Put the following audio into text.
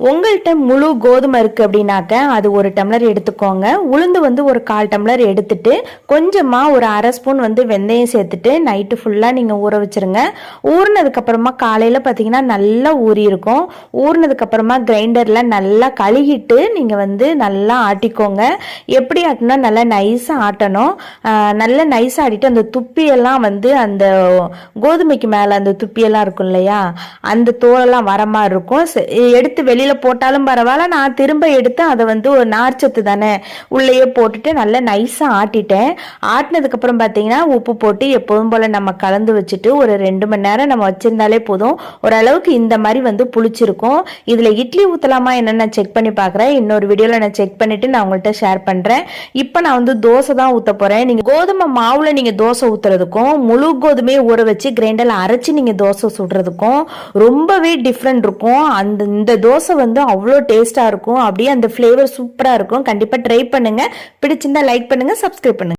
உங்கள்கிட்ட முழு கோதுமை இருக்குது அப்படின்னாக்க அது ஒரு டம்ளர் எடுத்துக்கோங்க. உளுந்து வந்து ஒரு கால் டம்ளர் எடுத்துட்டு கொஞ்சமாக ஒரு அரை ஸ்பூன் வந்து வெந்தயம் சேர்த்துட்டு நைட்டு ஃபுல்லாக நீங்கள் ஊற வச்சுருங்க. ஊறினதுக்கப்புறமா காலையில் பார்த்தீங்கன்னா நல்லா ஊறி இருக்கும். ஊறினதுக்கப்புறமா கிரைண்டரில் நல்லா கழுகிட்டு நீங்கள் வந்து நல்லா ஆட்டிக்கோங்க. எப்படி ஆட்டினா நல்லா நைஸாக ஆட்டணும். நல்லா நைஸாக ஆடிட்டு அந்த துப்பியெல்லாம் வந்து அந்த கோதுமைக்கு மேலே அந்த துப்பியெல்லாம் இருக்கும் இல்லையா? அந்த தோலெல்லாம் வர மாதிரி இருக்கும். எடுத்து வெளியில் போட்டாலும் பரவாயில்ல. நான் திரும்ப எடுத்து அதை வந்து ஒரு நார்ச்சத்து தானே. உள்ளேயே போட்டுட்டு நல்லா நைஸாக ஆட்டிட்டேன். ஆட்டினதுக்கப்புறம் பார்த்தீங்கன்னா உப்பு போட்டு எப்போதும் போல் நம்ம கலந்து வச்சுட்டு ஒரு ரெண்டு மணி நேரம் நம்ம வச்சிருந்தாலே போதும். ஓரளவுக்கு இந்த மாதிரி வந்து புளிச்சிருக்கும். இதில் இட்லி ஊற்றலாமா என்னென்னு நான் செக் பண்ணி பார்க்குறேன் இன்னொரு வீடியோவில் நான் செக் பண்ணிவிட்டு நான் உங்கள்கிட்ட ஷேர் பண்ணுறேன் இப்போ நான் வந்து தோசை தான் ஊற்ற போகிறேன் நீங்கள் கோதுமை மாவில் நீங்கள் தோசை ஊற்றுறதுக்கும் முழு கோதுமையை ஊற வச்சு கிரைண்டரில் அரைச்சி நீங்கள் தோசை சுடுறதுக்கும் ரொம்பவே டிஃப்ரெண்ட் இருக்கும். அந்த இந்த தோசை வந்து அவ்வளோ டேஸ்ட்டாக இருக்கும். அப்படியே அந்த ஃப்ளேவர் சூப்பராக இருக்கும். கண்டிப்பாக ட்ரை பண்ணுங்கள் பிடிச்சிருந்தா லைக் பண்ணுங்கள் சப்ஸ்கிரைப் பண்ணுங்கள்